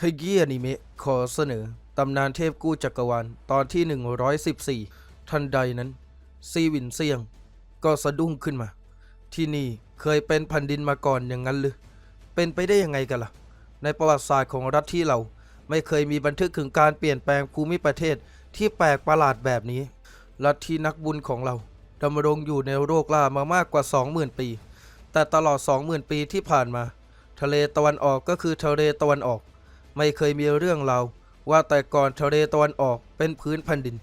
ขยี้อนิเมะขอเสนอ ตำนานเทพกู้จักรวาลตอนที่ 114 ทันใดนั้น ซีวินเซียง ก็สะดุ้งขึ้นมา ที่นี่เคยเป็นแผ่นดินมาก่อนอย่างนั้นหรือ เป็นไปได้ยังไงกันล่ะ ในประวัติศาสตร์ของรัฐที่เราไม่เคยมีบันทึกถึงการเปลี่ยนแปลงภูมิประเทศที่แปลกประหลาดแบบนี้ลัฐทธินักบุญของเราดำรงอยู่ในโลกล่ามามากกว่า 20,000 ปี แต่ตลอด 20,000 ปีที่ผ่านมา ทะเลตะวันออกก็คือทะเลตะวันออก ไม่เคยมีเรื่องเราวว่าแต่ก่อนทะเลตะวันออกเป็นพื้นแผ่นดิน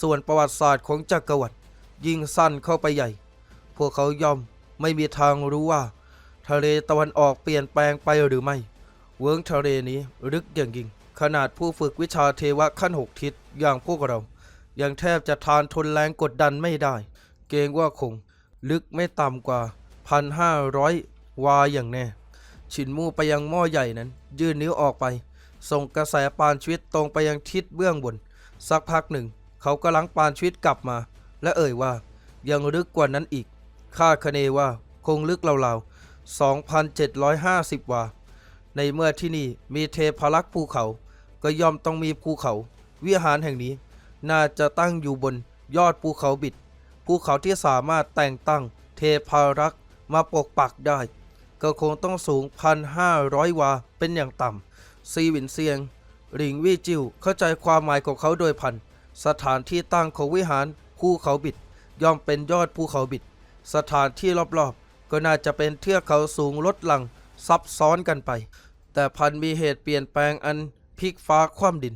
ส่วนประวัติศาสตร์ของจักรวรรดิยิ่งสั้นเข้าไปใหญ่ พวกเขาย่อมไม่มีทางรู้ว่า ทะเลตะวันออกเปลี่ยนแปลงไปหรือไม่ เวิ้งทะเลนี้ลึกอย่างยิ่ง ขนาดผู้ฝึกวิชาเทวะขั้นหกทิศอย่างพวกเรา ยังแทบจะทานทนแรงกดดันไม่ได้ เกรงว่าคง ลึกไม่ต่ำกว่าพันห้าร้อยวาอย่างแน่ ฉินมู่ไปยังหม้อใหญ่นั้น ยื่นนิ้วออกไป ส่งกระแสปานชีวิตตรงไปยังทิศเบื้องบน สักพักหนึ่ง เขาก็ลังปานชีวิตกลับมา และเอ่ยว่า ยังลึกกว่านั้นอีกคาดคะเนว่าคงลึกราวๆ2,750 วา ในเมื่อที่นี่มีเทพารักษ์ภูเขา ก็ย่อมต้องมีภูเขา วิหารแห่งนี้ น่าจะตั้งอยู่บนยอดภูเขาบิด ภูเขาที่สามารถแต่งตั้งเทพารักษ์มาปกปักได้ ก็คงต้องสูง 1,500 วา เป็นอย่างต่ำ ซีหวินเซียง หลิงวี่จิว เข้าใจความหมายของเขาโดยพัน สถานที่ตั้งของวิหารภูเขาบิด ย่อมเป็นยอดภูเขาบิด สถานที่รอบๆ ก็น่าจะเป็นเทือกเขาสูงลดหลัง ซับซ้อนกันไป แต่พันมีเหตุเปลี่ยนแปลงอันพลิกฟ้าคว่ำดิน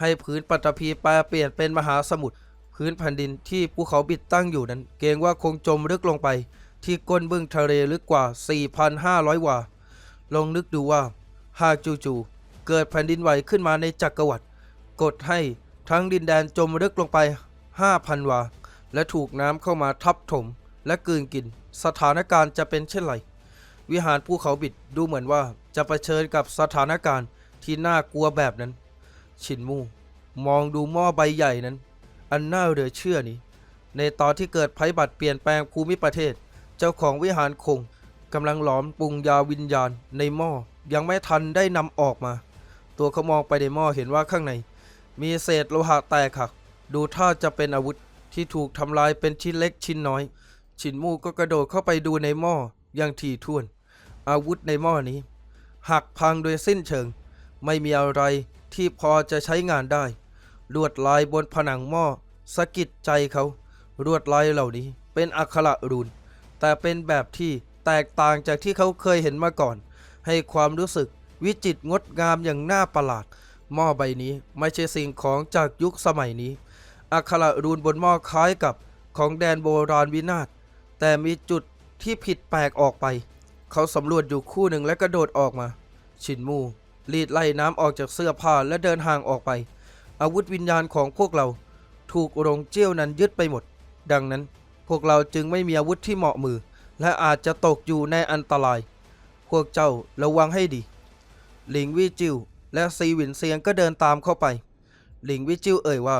ให้พื้นปัตภีแปลเปลี่ยนเป็นมหาสมุทร พื้นแผ่นดินที่ภูเขาบิดตั้งอยู่นั้น เกรงว่าคงจมลึกลงไป ที่ก้นบึ้งทะเลลึกกว่า 4,500 วา ลองนึกดูว่า หากจู่ๆเกิดแผ่นดินไหวขึ้นมาในจักรวรรดิกดให้ทั้งดินแดนจมลึกลงไป 5,000 วา และถูกน้ำเข้ามาทับถม และกลืนกิน สถานการณ์จะเป็นเช่นไร วิหารภูเขาบิดดูเหมือนว่าจะะเผชิญกับสถานการณ์ที่น่ากลัวแบบนั้น ชินมู่มองดูหม้อใบใหญ่นั้น อันน่าเหลือเชื่อนี้ ในตอนที่เกิดภัยบัตรเปลี่ยนแปลงภูมิประเทศ เจ้าของวิหารคงกำลังหลอมปรุงยาวิญญาณในหม้อยังไม่ทันได้นำออกมา ตัวเขามองไปในหม้อเห็นว่าข้างใน มีเศษโลหะแตกหัก ดูท่าจะเป็นอาวุธที่ถูกทำลายเป็นชิ้นเล็กชิ้นน้อย ชินมู่ก็กระโดดเข้าไปดูในหม้ออย่างถี่ถ้วน อาวุธในหม้อนี้ หักพังโดยสิ้นเชิง ไม่มีอะไรที่พอจะใช้งานได้ ลวดลายบนผนังหม้อสะกิดใจเขาลวดลายเหล่านี้เป็นอักขระรูน แต่เป็นแบบที่แตกต่างจากที่เขาเคยเห็นมาก่อน ให้ความรู้สึกวิจิตรงดงามอย่างน่าประหลาด หม้อใบนี้ไม่ใช่สิ่งของจากยุคสมัยนี้ อักขระรูนบนหม้อคล้ายกับของแดนโบราณวินาศ แต่มีจุดที่ผิดแปลกออกไป เขาสำรวจอยู่คู่หนึ่งและกระโดดออกมา ชินมูรีดไล่น้ำออกจากเสื้อผ้าและเดินห่างออกไป อาวุธวิญญาณของพวกเรา ถูกโรงเจี้ยวนั้นยึดไปหมด ดังนั้น พวกเราจึงไม่มีอาวุธที่เหมาะมือ และอาจจะตกอยู่ในอันตราย พวกเจ้าระวังให้ดี หลิงวิจิวและซีหวินเซียงก็เดินตามเข้าไป หลิงวิจิวเอ่ยว่า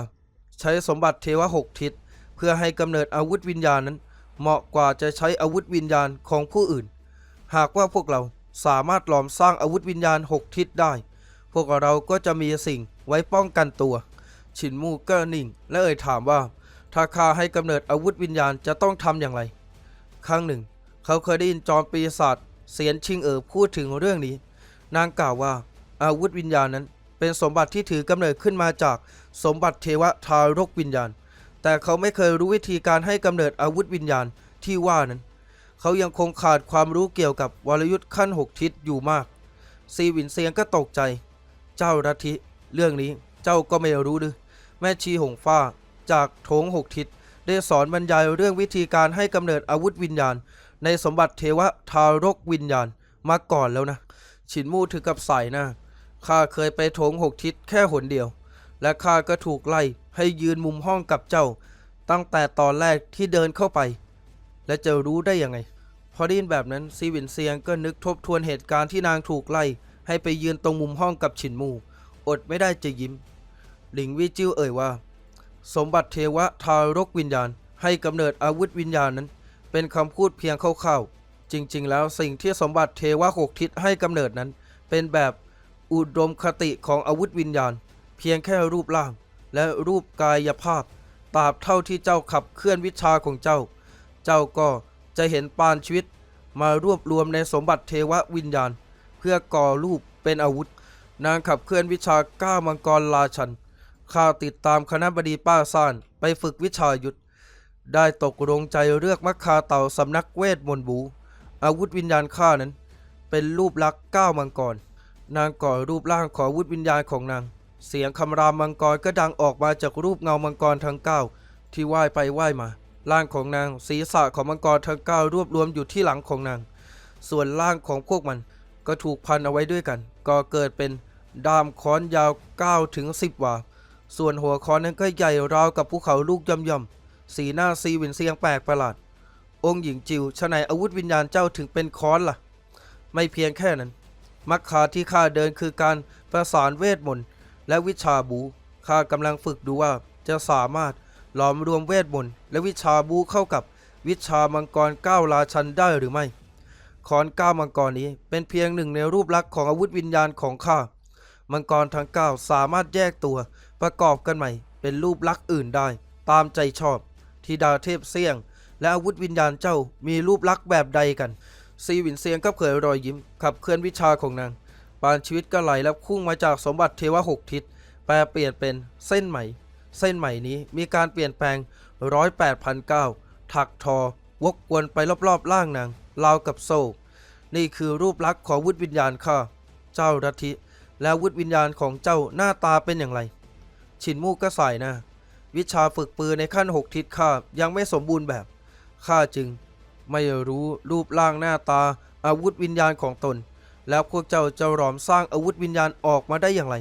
ใช้สมบัติเทวะหกทิศเพื่อให้กำเนิดอาวุธวิญญาณนั้น เหมาะกว่าจะใช้อาวุธวิญญาณของผู้อื่น หากว่าพวกเราสามารถหลอมสร้างอาวุธวิญญาณหกทิศได้ พวกเราก็จะมีสิ่งไว้ป้องกันตัวฉินมู่ก็นิ่งและเอ่ยถามว่า ถ้าข้าให้กำเนิดอาวุธวิญญาณจะต้องทำอย่างไร ครั้งหนึ่ง เขาเคยได้ยินจอมปีศาจเสียนชิงเอ๋อพูดถึงเรื่องนี้ นางกล่าวว่าอาวุธวิญญาณนั้น เป็นสมบัติที่ถือกำเนิดขึ้นมาจากสมบัติเทวทารกวิญญาณ แต่เขาไม่เคยรู้วิธีการให้กำเนิดอาวุธวิญญาณที่ว่านั้น เขายังคงขาดความรู้เกี่ยวกับวรยุทธ์ขั้นหกทิศอยู่มาก ซีวินเซียงก็ตกใจ เจ้ารัทิเรื่องนี้เจ้าก็ไม่รู้หรือแม่ชีหงฟ้า จากโถงหกทิศได้สอนบรรยายเรื่องวิธีการให้กำเนิดอาวุธวิญญาณ ในสมบัติเทวทารกวิญญาณมาก่อนแล้วนะฉินมูถึงกับสายหน้าข้าเคยไปโถงหกทิศแค่หนเดียว และข้าก็ถูกไล่ให้ยืนมุมห้องกับเจ้า ตั้งแต่ตอนแรกที่เดินเข้าไป และจะรู้ได้ยังไง พอได้ยินแบบนั้นซีวินเซียงก็นึกทบทวนเหตุการณ์ที่นางถูกไล่ ให้ไปยืนตรงมุมห้องกับฉินมู อดไม่ได้จะยิ้ม หลิงวิจิ้วเอ่ยว่า สมบัติเทวะทารกวิญญาณ ให้กำเนิดอาวุธวิญญาณนั้น เป็นคำพูดเพียงคร่าวๆจริงๆ แล้วสิ่งที่สมบัติเทวะหกทิศให้กำเนิดนั้น เป็นแบบอุดมคติของอาวุธวิญญาณ เพียงแค่รูปร่าง และรูปกายภาพตราบเท่าที่เจ้าขับเคลื่อนวิชาของเจ้า เจ้าก็จะเห็นปานชีวิตมารวบรวมในสมบัติเทววิญญาณ เพื่อก่อรูปเป็นอาวุธ นางขับเคลื่อนวิชาก้ามังกรราชัน ข้าติดตามคณะบดีป้าซ่านไปฝึกวิชายุทธได้ตกลงใจเลือกมัคคาเต่าสำนักเวทมนต์บู อาวุธวิญญาณข้านั้น เป็นรูปลักษณ์ก้าวมังกร นางก่อรูปร่างของอาวุธวิญญาณของนาง เสียงคำรามมังกรก็ดังออกมาจากรูปเงามังกรทั้งเก้าที่ว่ายไปว่ายมา ร่างของนางศีรษะของมังกรทั้งเก้ารวบรวมอยู่ที่หลังของนาง ส่วนร่างของพวกมันก็ถูกพันเอาไว้ด้วยกัน ก็เกิดเป็นด้ามค้อนยาว9ถึง10วา ส่วนหัวคอนั้นก็ใหญ่ราวกับภูเขาลูกย่อมๆสีหน้าซีวินเซียงแปลกประหลาด องค์หญิงจิวชะไหนอาวุธวิญญาณเจ้าถึงเป็นค้อนล่ะ ไม่เพียงแค่นั้น มักคาที่ข้าเดินคือการประสานเวทมนต์และวิชาบูข้ากำลังฝึกดูว่าจะสามารถหลอมรวมเวทมนต์และวิชาบูเข้ากับวิชามังกรเก้าราชันได้หรือไม่คอนเก้ามังกรนี้เป็นเพียงหนึ่งในรูปลักษณ์ของอาวุธวิญญาณของข้า มังกรทั้งเก้าสามารถแยกตัว ประกอบกันใหม่ เป็นรูปลักษณ์อื่นได้ ตามใจชอบทิดาเทพเสี่ยง และอาวุธวิญญาณเจ้ามีรูปลักษณ์แบบใดกัน ซีหวินเซียงก็เผยรอยยิ้ม ขับเคลื่อนวิชาของนาง ปานชีวิตก็ไหลแล้วพุ่งมาจากสมบัติเทวะหกทิศแปลเปลี่ยนเป็นเส้นใหม่ เส้นใหม่นี้มีการเปลี่ยนแปลงร้อยแปดพันเก้าถักทอ วกวนไปรอบๆล่างนางราวกับโซ่นี่คือรูปลักษณ์ของวุธวิญญาณข้า เจ้ารัทธิแล้ววุธวิญญาณของเจ้าหน้าตาเป็นอย่างไร ชินมูกก็ใส่นะ วิชาฝึกปืนในขั้นหกทิศข้ายังไม่สมบูรณ์แบบ ข้าจึง ไม่รู้รูปร่างหน้าตาอาวุธวิญญาณของตน แล้วพวกเจ้าจะหลอมสร้างอาวุธวิญญาณออกมาได้อย่างไร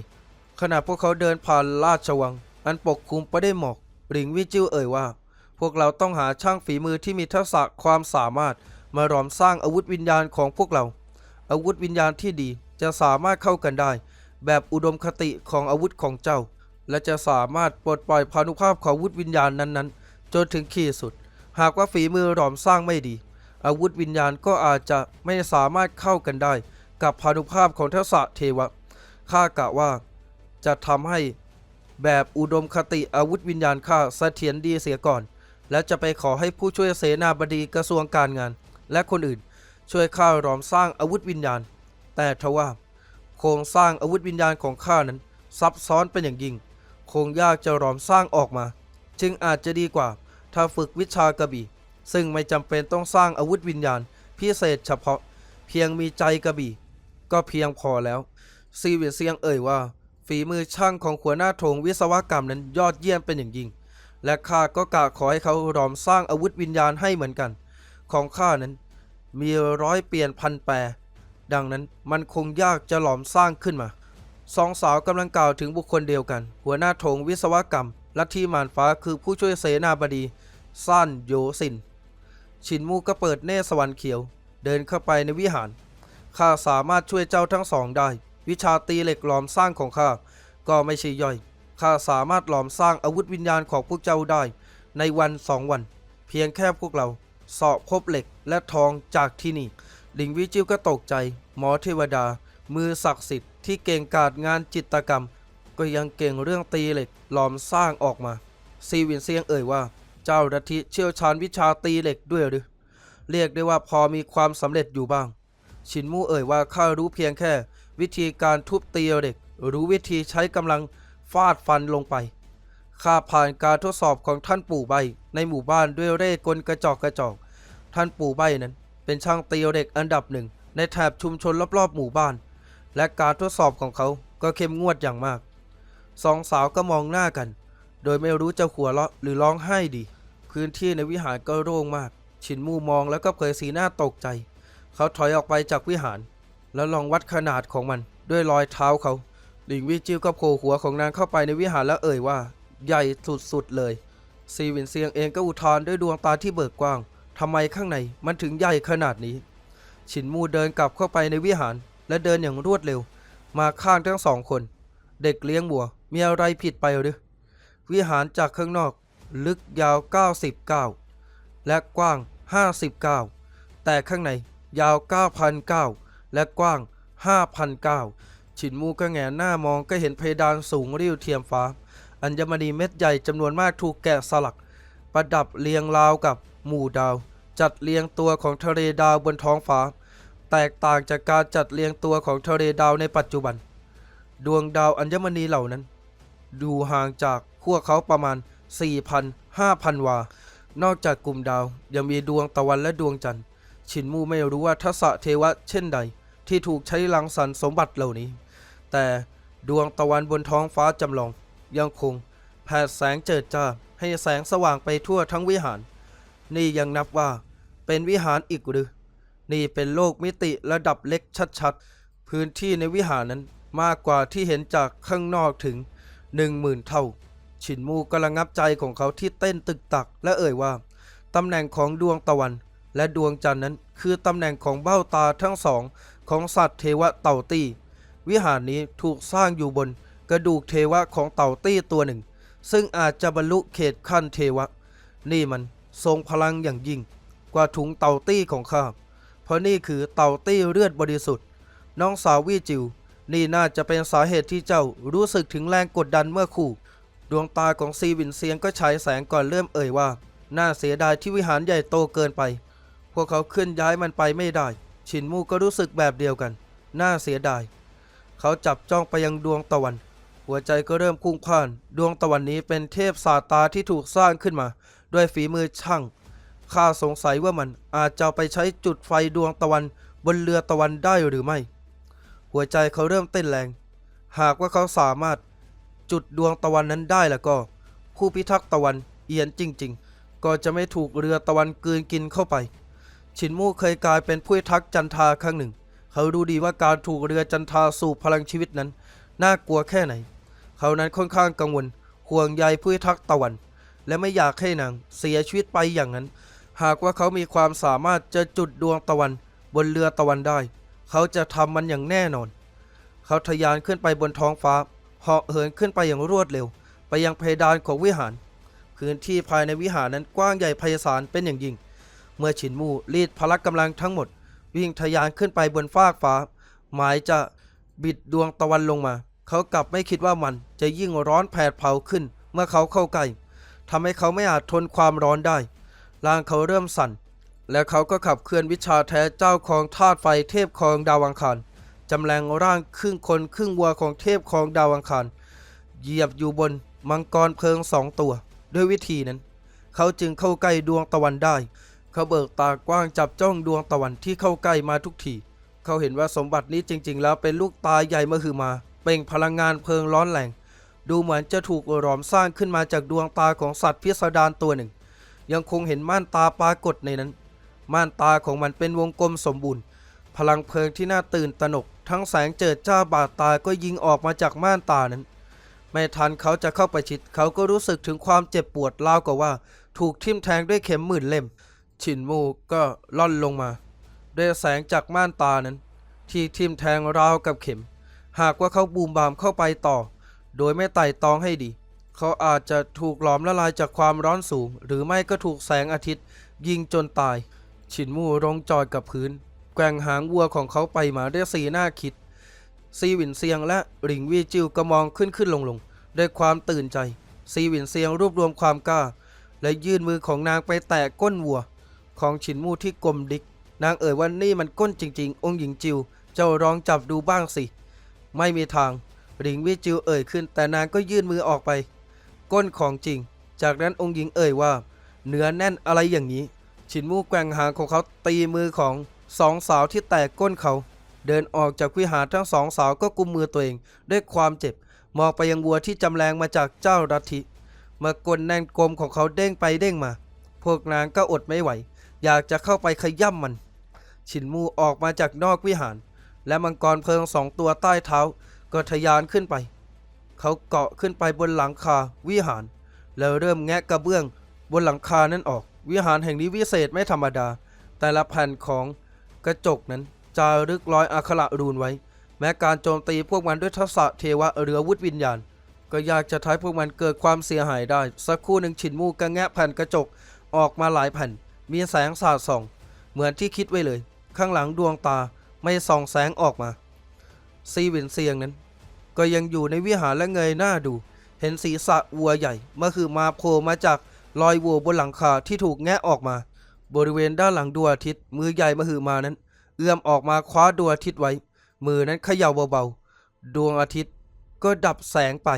ขณะพวกเขาเดินผ่านราชวัง อันปกคลุมไปได้วยหมอกหลิงวิจิวเอ่ยว่า พวกเราต้องหาช่างฝีมือที่มีทักษะความสามารถมาหลอมสร้างอาวุธวิญญาณของพวกเรา อาวุธวิญญาณที่ดีจะสามารถเข้ากันได้ แบบอุดมคติของอาวุธของเจ้า และจะสามารถปลดปล่อยพานุภาพของอาวุธวิญญาณนั้นๆ จนถึงขีดสุด หากว่าฝีมือหลอมสร้างไม่ดี อาวุธวิญญาณก็อาจจะไม่สามารถเข้ากันได้ กับพานุภาพของทักษะเทวะข้ากะว่าจะทำให้แบบอุดมคติอาวุธวิญญาณข้าเสถียรดีเสียก่อน และจะไปขอให้ผู้ช่วยเสนาบดีกระทรวงการงาน และคนอื่นช่วยข้าหลอมสร้างอาวุธวิญญาณ แต่ทว่า โครงสร้างอาวุธวิญญาณของข้านั้นซับซ้อนเป็นอย่างยิ่ง คงยากจะหลอมสร้างออกมา จึงอาจจะดีกว่า ถ้าฝึกวิชากระบี่ ซึ่งไม่จำเป็นต้องสร้างอาวุธวิญญาณ พิเศษเฉพาะ เพียงมีใจกระบี่ ก็เพียงพอแล้ว ซีเวียนเซียงเอ่ยว่า ฝีมือช่างของหัวหน้าโถงวิศวกรรมนั้นยอดเยี่ยมเป็นอย่างยิ่ง และข้าก็กะขอให้เขาหลอมสร้างอาวุธวิญญาณให้เหมือนกัน ของข้านั้น มีร้อยเปลี่ยนพันแปรดังนั้นมันคงยากจะหลอมสร้างขึ้นมา สองสาวกำลังกล่าวถึงบุคคลเดียวกัน หัวหน้าโถงวิศวกรรม ลัทธิมารฟ้าคือผู้ช่วยเสนาบดีซ่านโยสิน ชินมูก็เปิดเนสวรรค์เขียว เดินเข้าไปในวิหาร ข้าสามารถช่วยเจ้าทั้งสองได้ วิชาตีเหล็กหลอมสร้างของข้า ก็ไม่ใช่ย่อย ข้าสามารถหลอมสร้างอาวุธวิญญาณของพวกเจ้าได้ ในวันสองวัน เพียงแค่พวกเราสาะพบเหล็กและทองจากที่นี่ ลิงวิจิวก็ตกใจ หมอเทวดา มือศักดิ์สิทธิ์ ที่เก่งกาจงานจิตรกรรม ก็ยังเก่งเรื่องตีเหล็กหลอมสร้างออกมา ซีวินเซียงเอ่ยว่า เจ้ารัทธิเชี่ยวชาญวิชาตีเหล็กด้วยหรือ เรียกได้ว่าพอมีความสำเร็จอยู่บ้าง ชินมู่เอ่ยว่าข้ารู้เพียงแค่ วิธีการทุบตีเหล็ก รู้วิธีใช้กำลังฟาดฟันลงไปข้าผ่านการทดสอบของท่านปู่ใบ ในหมู่บ้านด้วยเร่กลกระจอกกระจอก ท่านปู่ใบนั้น เป็นช่างตีเหล็กอันดับหนึ่งในแถบชุมชนรอบๆหมู่บ้าน และการทดสอบของเขาก็เข้มงวดอย่างมาก สองสาวก็มองหน้ากัน โดยไม่รู้จะหัวเราะหรือร้องไห้ดี พื้นที่ในวิหารก็โล่งมาก ชินมู่มองแล้วก็เผยสีหน้าตกใจ เขาถอยออกไปจากวิหาร แล้วลองวัดขนาดของมัน ด้วยรอยเท้าเขา หลิงวิจิวก็โผล่หัวของนางเข้าไปในวิหารแล้วเอ่ยว่า ใหญ่สุดๆเลยซีวินเซียงเองก็อุทานด้วยดวงตาที่เบิกกว้างทำไมข้างในมันถึงใหญ่ขนาดนี้ ชินมูเดินกลับเข้าไปในวิหาร และเดินอย่างรวดเร็ว มาข้างทั้งสองคน เด็กเลี้ยงบัว มีอะไรผิดไปหรือ วิหารจากข้างนอก ลึกยาว 99 และกว้าง 59 แต่ข้างในยาว 9,009 และกว้าง 5,009 ฉินมูก็แงหน้ามองก็เห็นเพดานสูงริ้วเทียมฟ้า อัญมณีเม็ดใหญ่จำนวนมากถูกแกะสลัก ประดับเรียงราวกับหมู่ดาว จัดเรียงตัวของทะเลดาวบนท้องฟ้า แตกต่างจากการจัดเรียงตัวของทะเลดาวในปัจจุบัน ดวงดาวอัญมณีเหล่านั้น ดูห่างจากพวกเขาประมาณ 4,000-5,000 วา นอกจากกลุ่มดาวยังมีดวงตะวันและดวงจันทร์ฉินมูไม่รู้ว่าทัศเทวะเช่นใด ที่ถูกใช้ลังสรรสมบัติเหล่านี้ แต่ดวงตะวันบนท้องฟ้าจำลอง ยังคงแผดแสงเจิดจ้าให้แสงสว่างไปทั่วทั้งวิหาร นี่ยังนับว่าเป็นวิหารอีกหรือ นี่เป็นโลกมิติระดับเล็กชัดๆ พื้นที่ในวิหารนั้นมากกว่าที่เห็นจากข้างนอกถึงหนึ่งหมื่นเท่าฉินมูก็ระงับใจของเขาที่เต้นตึกตักและเอ่ยว่า ตำแหน่งของดวงตะวัน และดวงจันทร์นั้น คือตำแหน่งของเบ้าตาทั้งสองของสัตว์เทวะเต่าตี้ วิหารนี้ถูกสร้างอยู่บนกระดูกเทวะของเต่าตี้ตัวหนึ่ง ซึ่งอาจจะบรรลุเขตขั้นเทวะ นี่มันทรงพลังอย่างยิ่ง กว่าถุงเต่าตี้ของข้า เพราะนี่คือเต่าตี้เลือดบริสุทธิ์ น้องสาววี่จิว นี่น่าจะเป็นสาเหตุที่เจ้ารู้สึกถึงแรงกดดันเมื่อคู่ ดวงตาของซีวินเซียงก็ฉายแสงก่อนเริ่มเอ่ยว่า น่าเสียดายที่วิหารใหญ่โตเกินไป พวกเขาเคลื่อนย้ายมันไปไม่ได้ ชินมูก็รู้สึกแบบเดียวกัน น่าเสียดาย เขาจับจ้องไปยังดวงตะวัน หัวใจก็เริ่มพุ่งพล่าน ดวงตะวันนี้เป็นเทพศาตาที่ถูกสร้างขึ้นมา ด้วยฝีมือช่าง ข้าสงสัยว่ามันอาจจะไปใช้จุดไฟดวงตะวันบนเรือตะวันได้หรือไม่ หัวใจเขาเริ่มเต้นแรง หากว่าเขาสามารถจุดดวงตะวันนั้นได้แล้วก็ ผู้พิทักษ์ตะวันเอียนจริง ๆ ก็จะไม่ถูกเรือตะวันกลืนกินเข้าไปฉินมู่เคยกลายเป็นผู้พิทักษ์จันทาครั้งหนึ่ง เขารู้ดีว่าการถูกเรือจันทาสูบพลังชีวิตนั้น น่ากลัวแค่ไหน เขานั้นค่อนข้างกังวลห่วงใยผู้พิทักษ์ตะวัน และไม่อยากให้นางเสียชีวิตไปอย่างนั้น หากว่าเขามีความสามารถจะจุดดวงตะวันบนเรือตะวันได้ เขาจะทำมันอย่างแน่นอน เขาทะยานขึ้นไปบนท้องฟ้าเหาะเหินขึ้นไปอย่างรวดเร็ว ไปยังเพดานของวิหาร พื้นที่ภายในวิหารนั้นกว้างใหญ่ไพศาลเป็นอย่างยิ่ง เมื่อฉินมู่รีดพละกำลังทั้งหมด วิ่งทะยานขึ้นไปบนฟากฟ้า หมายจะบิดดวงตะวันลงมา เขากลับไม่คิดว่ามันจะยิ่งร้อนแผดเผาขึ้น เมื่อเขาเข้าใกล้ทำให้เขาไม่อาจทนความร้อนได้ ร่างเขาเริ่มสั่น และเขาก็ขับเคลื่อนวิชาแท้เจ้าของธาตุไฟเทพของดาวังคารจำแรงร่างครึ่งคนครึ่งวัวของเทพของดาวังคารเหยียบอยู่บนมังกรเพลิงสองตัว ด้วยวิธีนั้น เขาจึงเข้าใกล้ดวงตะวันได้ เขาเบิกตากว้างจับจ้องดวงตะวันที่เข้าใกล้มาทุกทีเขาเห็นว่าสมบัตินี้จริง ๆ แล้วเป็นลูกตาใหญ่มหึมาเปล่งพลังงานเพลิงร้อนแรงดูเหมือนจะถูกหลอมสร้างขึ้นมาจากดวงตาของสัตว์พิสดารตัวหนึ่ง ยังคงเห็นม่านตาปรากฏในนั้น ม่านตาของมันเป็นวงกลมสมบูรณ์ พลังเพลิงที่น่าตื่นตระหนก ทั้งแสงเจิดจ้าบาดตาก็ยิงออกมาจากม่านตานั้น ไม่ทันเขาจะเข้าไปชิด เขาก็รู้สึกถึงความเจ็บปวดราวกับว่า ถูกทิ่มแทงด้วยเข็มหมื่นเล่มฉินมูก็ล่อนลงมา ด้วยแสงจากม่านตานั้น ที่ทิ่มแทงราวกับเข็ม หากว่าเขาบูมบามเข้าไปต่อ โดยไม่ไต่ตองให้ดี เขาอาจจะถูกหลอมละลายจากความร้อนสูง หรือไม่ก็ถูกแสงอาทิตย์ ยิงจนตายฉินมู่ลงจอดกับพื้น แกว่งหางวัวของเขาไปมาด้วยสีหน้าคิด ซีหวินเซียงและหลิงวีจิวก็มองขึ้นขึ้นลงลงด้วยความตื่นใจ ซีหวินเซียงรวบรวมความกล้า และยื่นมือของนางไปแตะก้นวัว ของฉินมู่ที่กลมดิก นางเอ่ยว่านี่มันก้นจริง ๆ องค์หญิงจิวเจ้าลองจับดูบ้างสิ ไม่มีทางหลิงวีจิวเอ่ยขึ้น แต่นางก็ยื่นมือออกไป ก้นของจริง จากนั้นองค์หญิงเอ่ยว่า เนื้อแน่นอะไรอย่างนี้ฉินมู่แกว่งหางของเขาตีมือของสองสาวที่แตกก้นเขา เดินออกจากวิหารทั้งสองสาวก็กุมมือตัวเอง ด้วยความเจ็บ มองไปยังวัวที่จำแรงมาจากเจ้ารัทิเมื่อกลแน่นกลมของเขาเด้งไปเด้งมา พวกนางก็อดไม่ไหว อยากจะเข้าไปขย่ำมันฉินมูออกมาจากนอกวิหาร และมังกรเพลิงสองตัวใต้เท้า ก็ทะยานขึ้นไป เขาเกาะขึ้นไปบนหลังคาวิหาร แล้วเริ่มแงะกระเบื้อง บนหลังคานั้นออก วิหารแห่งนี้วิเศษไม่ธรรมดา แต่ละแผ่นของกระจกนั้นจารึกรอยอักขระรูนไว้ แม้การโจมตีพวกมันด้วยทักษะเทวะหรือวุธวิญญาณ ก็ยากจะทำให้พวกมันเกิดความเสียหายได้ สักครู่หนึ่งฉินมูกระแงะแผ่นกระจกออกมาหลายแผ่น มีแสงสาดส่อง เหมือนที่คิดไว้เลย ข้างหลังดวงตาไม่ส่องแสงออกมา ซีวินเซียงนั้น ก็ยังอยู่ในวิหารและเงยหน้าดู เห็นศีรษะวัวใหญ่มาคือมาโผล่มาจากรอยวัวบนหลังคาที่ถูกแงะออกมา บริเวณด้านหลังดวงอาทิตย์ มือใหญ่มาหือมานั้น เอื้อมออกมาคว้าดวงอาทิตย์ไว้ มือนั้นเขย่าเบาๆดวงอาทิตย์ก็ดับแสงไป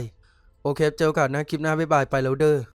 โอเคเจอกันนะคลิปหน้าบ๊ายบายไปแล้วเด้อ